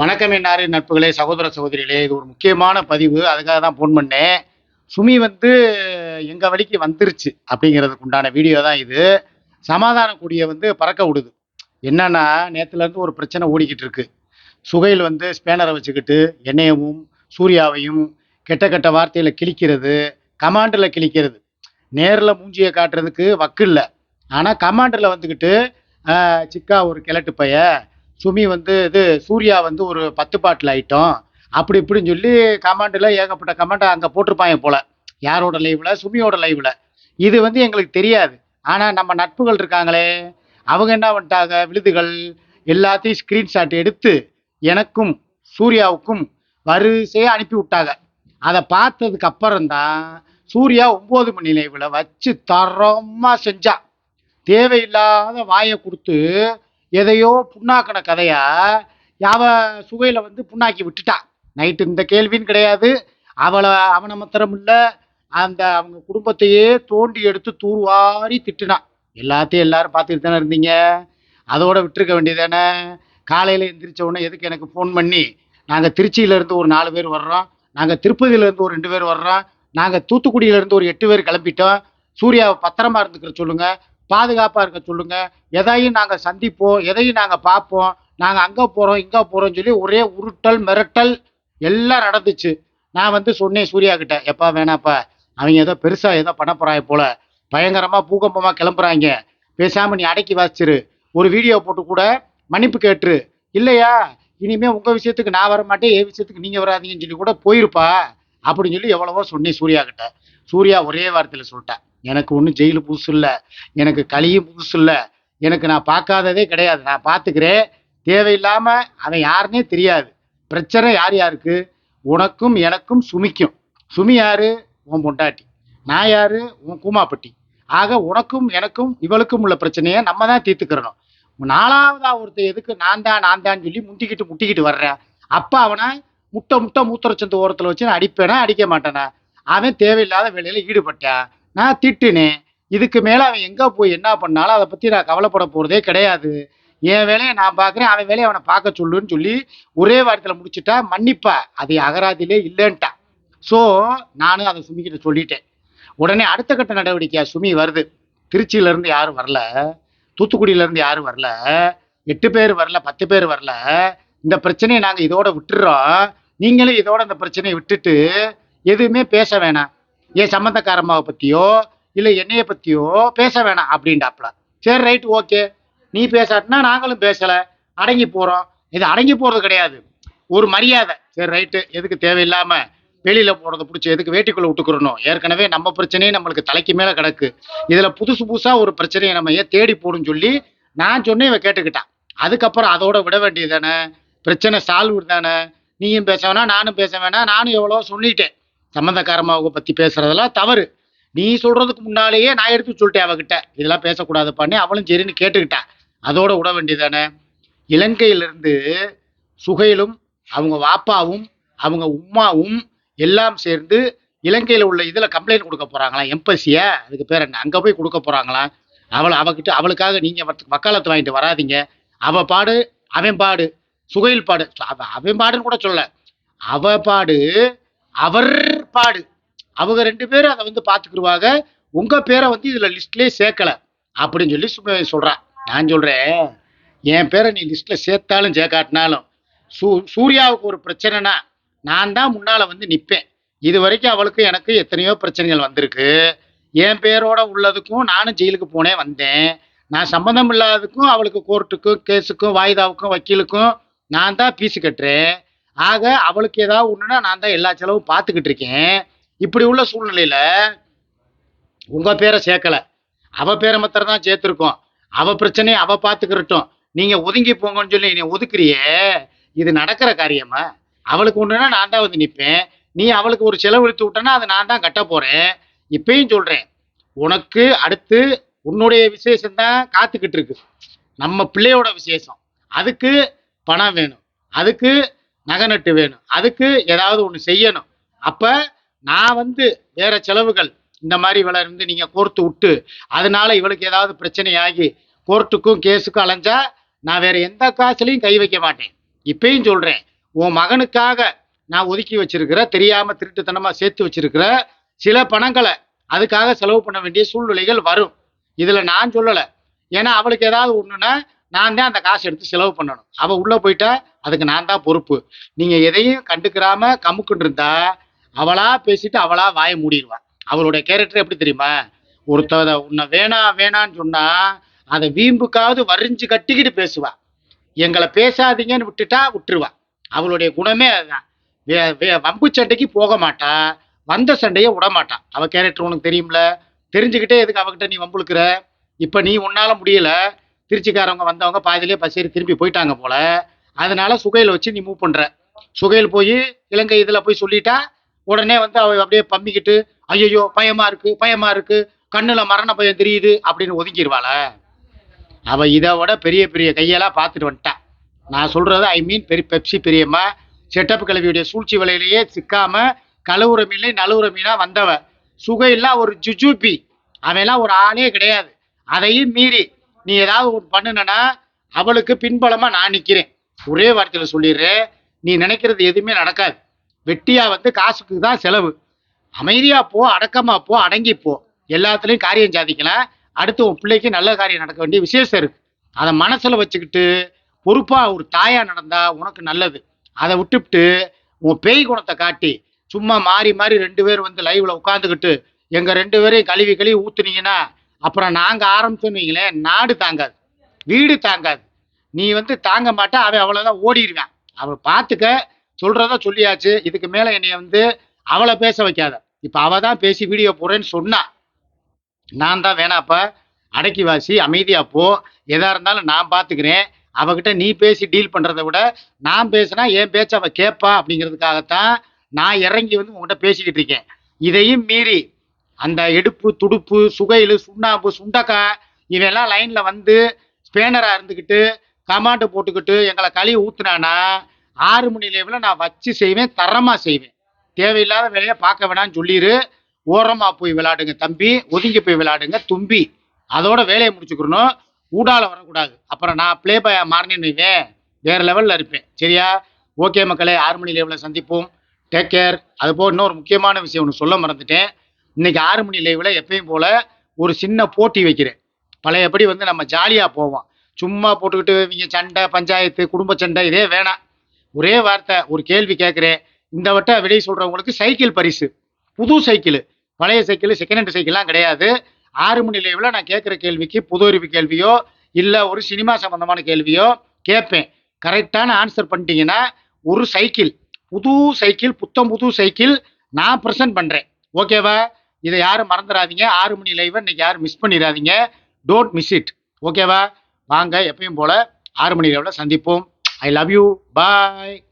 வணக்கம் என்னாரு நட்புகளே சகோதர சகோதரிகளே. இது ஒரு முக்கியமான பதிவு. அதுக்காக தான் ஃபோன் பண்ணேன். சுமி வந்து எங்கள் வழிக்கு வந்துருச்சு அப்படிங்கிறதுக்கு உண்டான வீடியோ தான் இது. சமாதான கூடிய வந்து பறக்க விடுது. என்னன்னா நேற்றுலேருந்து ஒரு பிரச்சனை ஓடிக்கிட்டு இருக்கு. சுகையில் வந்து ஸ்பேனரை வச்சுக்கிட்டு என்னையவும் சூர்யாவையும் கெட்ட கெட்ட வார்த்தையில் கிழிக்கிறது கமாண்டில் கிழிக்கிறது. நேரில் மூஞ்சியை காட்டுறதுக்கு வக்கு இல்லை. ஆனால் கமாண்டில் வந்துக்கிட்டு சிக்கா ஒரு கிழட்டு பையன் சுமி வந்து இது சூர்யா வந்து ஒரு பத்து பாட்டில் ஐட்டம் அப்படி இப்படின்னு சொல்லி கமாண்டில் ஏகப்பட்ட கமாண்டை அங்கே போட்டிருப்பாங்க போல. யாரோட லைவில் சுமியோட லைவில் இது வந்து எங்களுக்கு தெரியாது. ஆனால் நம்ம நட்புகள் இருக்காங்களே. அவங்க என்ன பண்ணிட்டாங்க? விழுதுகள் எல்லாத்தையும் ஸ்க்ரீன்ஷாட் எடுத்து எனக்கும் சூர்யாவுக்கும் வரிசையாக அனுப்பி விட்டாங்க. அதை பார்த்ததுக்கு அப்புறம்தான் சூர்யா ஒம்பது மணி லைவில் வச்சு தரமாக செஞ்சான் தேவையில்லாத வாயை கொடுத்து எதையோ புண்ணாக்கின கதையா யாவ சுவையில வந்து புண்ணாக்கி விட்டுட்டா? நைட்டு இந்த கேள்வின்னு கிடையாது. அவளை அவனை மாத்திரம் இல்லை அந்த அவங்க குடும்பத்தையே தோண்டி எடுத்து தூர்வாரி திட்டுனான் எல்லாத்தையும் எல்லாரும் பார்த்துட்டு தானே இருந்தீங்க? அதோட விட்டுருக்க வேண்டியதானே காலையில் எந்திரிச்ச உடனே எதுக்கு எனக்கு ஃபோன் பண்ணி? நாங்கள் திருச்சியிலேருந்து ஒரு நாலு பேர் வர்றோம். நாங்கள் திருப்பதியிலேருந்து ஒரு ரெண்டு பேர் வர்றோம். நாங்கள் தூத்துக்குடியிலேருந்து ஒரு எட்டு பேர் கிளம்பிட்டோம். சூர்யாவை பத்திரமா இருந்துக்கிற சொல்லுங்கள் பாதுகாப்பாக இருக்க சொல்லுங்க. எதையும் நாங்கள் சந்திப்போம். எதையும் நாங்கள் பார்ப்போம். நாங்கள் அங்கே போகிறோம் இங்கே போகிறோம்னு சொல்லி ஒரே உருட்டல் மிரட்டல் எல்லாம் நடந்துச்சு. நான் வந்து சொன்னேன் சூர்யா கிட்ட எப்பா வேணாப்பா அவங்க ஏதோ பெருசாக ஏதோ பண்ண போகிறாங்க போல. பயங்கரமாக பூகம்பமாக கிளம்புறாங்க. பேசாமல் நீ அடக்கி வாசிச்சிரு ஒரு வீடியோ போட்டு கூட மன்னிப்பு கேட்டுரு. இல்லையா? இனிமே உங்கள் விஷயத்துக்கு நான் வர மாட்டேன் என் விஷயத்துக்கு நீங்கள் வராதீங்கன்னு சொல்லி கூட போயிருப்பா. அப்படின்னு சொல்லி எவ்வளவோ சொன்னேன் சூர்யா கிட்ட. சூர்யா ஒரே வார்த்தையில் சொல்லிட்டேன் எனக்கு ஒன்றும் ஜெயிலு புதுசு இல்லை. எனக்கு களியும் புதுசு இல்லை. எனக்கு நான் பார்க்காததே கிடையாது. நான் பார்த்துக்கிறேன். தேவையில்லாமல் அவன் யாருன்னே தெரியாது. பிரச்சனை யார் யாருக்கு? உனக்கும் எனக்கும் சுமிக்கும். சுமி யாரு? உன் பொண்டாட்டி. நான் யாரு? உன் கூமாப்பட்டி. ஆக உனக்கும் எனக்கும் இவளுக்கும் உள்ள பிரச்சனையை நம்ம தான் தீர்த்துக்கிறணும். நாலாவதா ஒருத்தர் எதுக்கு நான் தான் நான் தான் சொல்லி முட்டிக்கிட்டு முட்டிக்கிட்டு வர்றேன் அப்போ அவனை முட்டை முட்டை மூத்திரச்சந்து ஓரத்தில் வச்சு நான் அடிப்பேனா அடிக்க மாட்டேனா? அவன் தேவையில்லாத வேலையில் ஈடுபட்டான். நான் திட்டினேன் இதுக்கு மேலே அவன் எங்கே போய் என்ன பண்ணாலும் அதை பற்றி நான் கவலைப்பட போகிறதே கிடையாது. என் வேலையை நான் பார்க்குறேன் அவன் வேலையை அவனை பார்க்க சொல்லுன்னு சொல்லி ஒரே வாரத்தில் முடிச்சுட்டா மன்னிப்பா அது அகராதிலே இல்லைன்ட்டான். ஸோ நானும் அதை சுமிக்கிட்ட சொல்லிட்டேன். உடனே அடுத்த கட்ட நடவடிக்கையாக சுமி வருது. திருச்சியிலேருந்து யாரும் வரல. தூத்துக்குடியிலேருந்து யாரும் வரல. எட்டு பேர் வரல பத்து பேர் வரல. இந்த பிரச்சனையை நாங்கள் இதோட விட்டுறோம். நீங்களும் இதோட இந்த பிரச்சனையை விட்டுட்டு எதுவுமே பேச வேணாம். என் சம்மந்தக்காரம்மாவை பற்றியோ இல்லை என்னைய பற்றியோ பேச வேணாம் அப்படின்டாப்புல சரி ரைட் ஓகே நீ பேசாட்டினா நாங்களும் பேசலை. அடங்கி போகிறோம் இது அடங்கி போகிறது கிடையாது. ஒரு மரியாதை. சரி ரைட்டு எதுக்கு தேவையில்லாமல் வெளியில் போகிறத பிடிச்சி எதுக்கு வேட்டிக்குள்ளே விட்டுக்கிறணும்? ஏற்கனவே நம்ம பிரச்சனையே நம்மளுக்கு தலைக்கு மேலே கிடக்கு. இதில் புதுசு புதுசாக ஒரு பிரச்சனையை நம்ம ஏன் தேடி போடுன்னு சொல்லி நான் சொன்னேன் இவன் கேட்டுக்கிட்டான் அதுக்கப்புறம் அதோட விட வேண்டியது தானே? பிரச்சனை சால்வ் தானே? நீயும் பேச வேணாம் நானும் பேச வேணாம். நானும் எவ்வளோ சொல்லிட்டேன். சம்மந்தக்காரமாவை பற்றி பேசுறதெல்லாம் தவறு. நீ சொல்கிறதுக்கு முன்னாலேயே நான் எடுத்து சொல்லிட்டேன் அவகிட்ட. இதெல்லாம் பேசக்கூடாது பண்ணி அவளும் சரின்னு கேட்டுக்கிட்டா. அதோட விட வேண்டியதானே இலங்கையிலிருந்து சுகையிலும் அவங்க வாப்பாவும் அவங்க உம்மாவும் எல்லாம் சேர்ந்து இலங்கையில் உள்ள இதில் கம்ப்ளைண்ட் கொடுக்க போகிறாங்களாம் எம்பசியை அதுக்கு பேர் என்ன? அங்கே போய் கொடுக்க போகிறாங்களாம் அவளை அவகிட்ட அவளுக்காக நீங்கள் வக்காலத்து வாங்கிட்டு வராதீங்க. அவள் பாடு அவன் பாடு. சுகையில் பாடு. அவ- அவன் பாடுன்னு கூட சொல்ல அவ பாடு அவர் பாடு. அவங்க ரெண்டு பேரும் அதை வந்து பார்த்துக்கிடுவாங்க உங்கள் பேரை வந்து இதில் லிஸ்ட்லேயே சேர்க்கல. அப்படின்னு சொல்லி சும்மா சொல்கிறான் நான் சொல்கிறேன் என் பேரை நீ லிஸ்ட்டில் சேர்த்தாலும் சேர்க்காட்டினாலும் சூ சூர்யாவுக்கு ஒரு பிரச்சனைனா நான் தான் முன்னால் வந்து நிற்பேன் இது வரைக்கும் அவளுக்கு எனக்கு எத்தனையோ பிரச்சனைகள் வந்திருக்கு. என் பேரோட உள்ளதுக்கும் நானும் ஜெயிலுக்கு போனேன் வந்தேன். நான் சம்மந்தம் இல்லாததுக்கும் அவளுக்கு கோர்ட்டுக்கும் கேஸுக்கும் வாய்தாவுக்கும் வக்கீலுக்கும் நான் தான் பீஸு கட்டுறேன். ஆக அவளுக்கு ஏதாவது ஒன்றுனா நான் தான் எல்லா செலவும் பார்த்துக்கிட்டு இருக்கேன். இப்படி உள்ள சூழ்நிலையில் உங்கள் பேரை சேர்க்கல. அவள் பேரை மாத்திரம் தான் சேர்த்துருக்கோம். அவள் பிரச்சனையை அவள் பார்த்துக்கிறட்டும் நீங்கள் ஒதுங்கி போங்கன்னு சொல்லி நீ ஒதுக்குறியே இது நடக்கிற காரியமா? அவளுக்கு ஒன்றுனா நான் தான் வந்து நிற்பேன் நீ அவளுக்கு ஒரு செலவு எடுத்து விட்டனா அதை நான் தான் கட்ட போகிறேன் இப்பயும் சொல்கிறேன் உனக்கு அடுத்து உன்னுடைய விசேஷம் தான் காத்துக்கிட்டு இருக்கு. நம்ம பிள்ளையோட விசேஷம். அதுக்கு பணம் வேணும். அதுக்கு நகை நட்டு வேணும். அதுக்கு ஏதாவது ஒன்று செய்யணும். அப்போ நான் வந்து வேற செலவுகள் இந்த மாதிரி இவளை இருந்து நீங்கள் கோர்த்து விட்டு அதனால இவளுக்கு ஏதாவது பிரச்சனை ஆகி கோர்ட்டுக்கும் கேஸுக்கும் அலைஞ்சா நான் வேற எந்த காசுலையும் கை வைக்க மாட்டேன். இப்பயும் சொல்கிறேன் உன் மகனுக்காக நான் ஒதுக்கி வச்சிருக்கிற தெரியாமல் திருட்டுத்தனமாக சேர்த்து வச்சிருக்கிற சில பணங்களை அதுக்காக செலவு பண்ண வேண்டிய சூழ்நிலைகள் வரும். இதில் நான் சொல்லலை. ஏன்னா அவளுக்கு ஏதாவது ஒண்ணுன்னா நான் தான் அந்த காசு எடுத்து செலவு பண்ணணும். அவள் உள்ளே போயிட்டா அதுக்கு நான் தான் பொறுப்பு. நீங்கள் எதையும் கண்டுக்கிறாம கமுக்குன்னு இருந்தா அவளாக பேசிட்டு அவளாக வாய மூடிடுவான் அவளுடைய கேரக்டர் எப்படி தெரியுமா? ஒருத்தத உன்னை வேணாம் வேணான்னு சொன்னால் அதை வீம்புக்காவது வரிஞ்சு கட்டிக்கிட்டு பேசுவா. எங்களை பேசாதீங்கன்னு விட்டுட்டா விட்டுருவா. அவளுடைய குணமே அதுதான். வே- வே- வம்பு சண்டைக்கு போக மாட்டா. வந்த சண்டையை விட மாட்டா. அவள் கேரக்டர் உனக்கு தெரியும்ல? தெரிஞ்சுக்கிட்டே எதுக்கு அவகிட்ட நீ வம்புழுக்கிற இப்போ நீ உன்னால் முடியல. திருச்சிக்காரவங்க வந்தவங்க பாதிலே பஸ் ஏறி திரும்பி போயிட்டாங்க போல. அதனால சுகையில் வச்சு நீ மூவ் பண்ணுற சுகையில் போய் இலங்கை இதில் போய் சொல்லிட்டா உடனே வந்து அவ அப்படியே பம்மிக்கிட்டு ஐயோ பயமா இருக்கு பயமா இருக்கு கண்ணுல மரண பயம் தெரியுது அப்படின்னு ஒதுங்கிடுவாள அவ இதை விட பெரிய பெரிய கையெல்லாம் பார்த்துட்டு வந்துட்டா. நான் சொல்றது ஐ மீன் பெரிய பெப்சி பெரியம்மா செட்டப் கிழவியுடைய சூழ்ச்சி வலையிலேயே சிக்காம கழுவுற மீன்ல நழுவுற மீனா வந்தவ. சுகையில்லா ஒரு ஜுஜூபி. அவன்லாம் ஒரு ஆளே கிடையாது. அதையும் மீறி நீ ஏதாவது ஒன்று பண்ணுனா அவளுக்கு பின்பலமாக நான் நிற்கிறேன் ஒரே வார்த்தையில் சொல்லிடுறேன். நீ நினைக்கிறது எதுவுமே நடக்காது. வெட்டியாக வந்து காசுக்கு தான் செலவு. அமைதியாக போ அடக்கமாக போ அடங்கி போ. எல்லாத்துலேயும் காரியம் சாதிக்கலாம் அடுத்து உன் பிள்ளைக்கு நல்ல காரியம் நடக்க வேண்டிய விசேஷம் இருக்குது அதை மனசில் வச்சுக்கிட்டு பொறுப்பாக ஒரு தாயாக நடந்தால் உனக்கு நல்லது. அதை விட்டுவிட்டு உன் பேய் குணத்தை காட்டி சும்மா மாறி மாறி ரெண்டு பேர் வந்து லைவில் உட்காந்துக்கிட்டு எங்கள் ரெண்டு பேரையும் கழுவி கழுவி ஊற்றுனீங்கன்னா அப்புறம் நாங்கள் ஆரம்பிச்சோன்னு நாடு தாங்காது வீடு தாங்காது. நீ வந்து தாங்க மாட்டா அவன் அவ்வளோதான் ஓடிடுவான். அவள் பார்த்துக்க சொல்கிறத சொல்லியாச்சு. இதுக்கு மேலே என்னை வந்து அவளை பேச வைக்காத. இப்போ அவள் தான் பேசி வீடியோ போடுறேன்னு சொன்னா நான் தான் வேணாப்பா அடக்கி வாசி அமைதியாக போ. எதாக இருந்தாலும் நான் பார்த்துக்கிறேன் அவகிட்ட நீ பேசி டீல் பண்ணுறதை விட நான் பேசினா என் பேச்ச அவள் கேட்பா அப்படிங்கிறதுக்காகத்தான் நான் இறங்கி வந்து உங்ககிட்ட பேசிக்கிட்டு இருக்கேன். இதையும் மீறி அந்த எடுப்பு துடுப்பு சுகையில் சுண்ணாம்பு சுண்டக்காய் இவெல்லாம் லைனில் வந்து ஸ்பேனராக இருந்துக்கிட்டு கமாண்டு போட்டுக்கிட்டு எங்களை கழுவி ஊற்றுனானா ஆறு மணி லேவில் நான் வச்சு செய்வேன் தரமாக செய்வேன். தேவையில்லாத வேலையை பார்க்க வேணாம்னு சொல்லிடு ஓரமாக போய் விளையாடுங்க தம்பி ஒதுங்கி போய் விளையாடுங்க தும்பி. அதோட வேலையை முடிச்சுக்கிறணும் ஊடால வரக்கூடாது. அப்புறம் நான் ப்ளே பாயா மாறினேன்னு வேறு லெவலில் இருப்பேன். சரியா? ஓகே மக்களே ஆறு மணி லேவில் சந்திப்போம். டேக் கேர் அதுபோல் இன்னொரு முக்கியமான விஷயம் ஒன்று சொல்ல மறந்துட்டேன். இன்னைக்கு ஆறு மணி லைவில் எப்பயும் போல ஒரு சின்ன போட்டி வைக்கிறேன். பழையபடி வந்து நம்ம ஜாலியாக போவோம். சும்மா போட்டுக்கிட்டு இவங்க சண்டை பஞ்சாயத்து குடும்ப சண்டை இதே வேணாம். ஒரே வார்த்தை ஒரு கேள்வி கேட்குறேன். இந்த வட்ட விடை சொல்றவங்களுக்கு சைக்கிள் பரிசு. புது சைக்கிள். பழைய சைக்கிள் செகண்ட் ஹேண்ட் சைக்கிள்லாம் கிடையாது. ஆறு மணி லைவில் நான் கேட்குற கேள்விக்கு புது அறிவு கேள்வியோ இல்லை ஒரு சினிமா சம்பந்தமான கேள்வியோ கேட்பேன். கரெக்டான ஆன்சர் பண்ணிட்டீங்கன்னா ஒரு சைக்கிள் புது சைக்கிள் புத்தம் புது சைக்கிள் நான் ப்ரெசென்ட் பண்ணுறேன் ஓகேவா இதை யாரும் மறந்துடாதீங்க ஆறு மணி லைவை இன்னைக்கு யாரும் மிஸ் பண்ணிடாதீங்க டோன்ட் மிஸ் இட் ஓகேவா வாங்க எப்பயும் போல ஆறு மணி லைவில் சந்திப்போம். I love you bye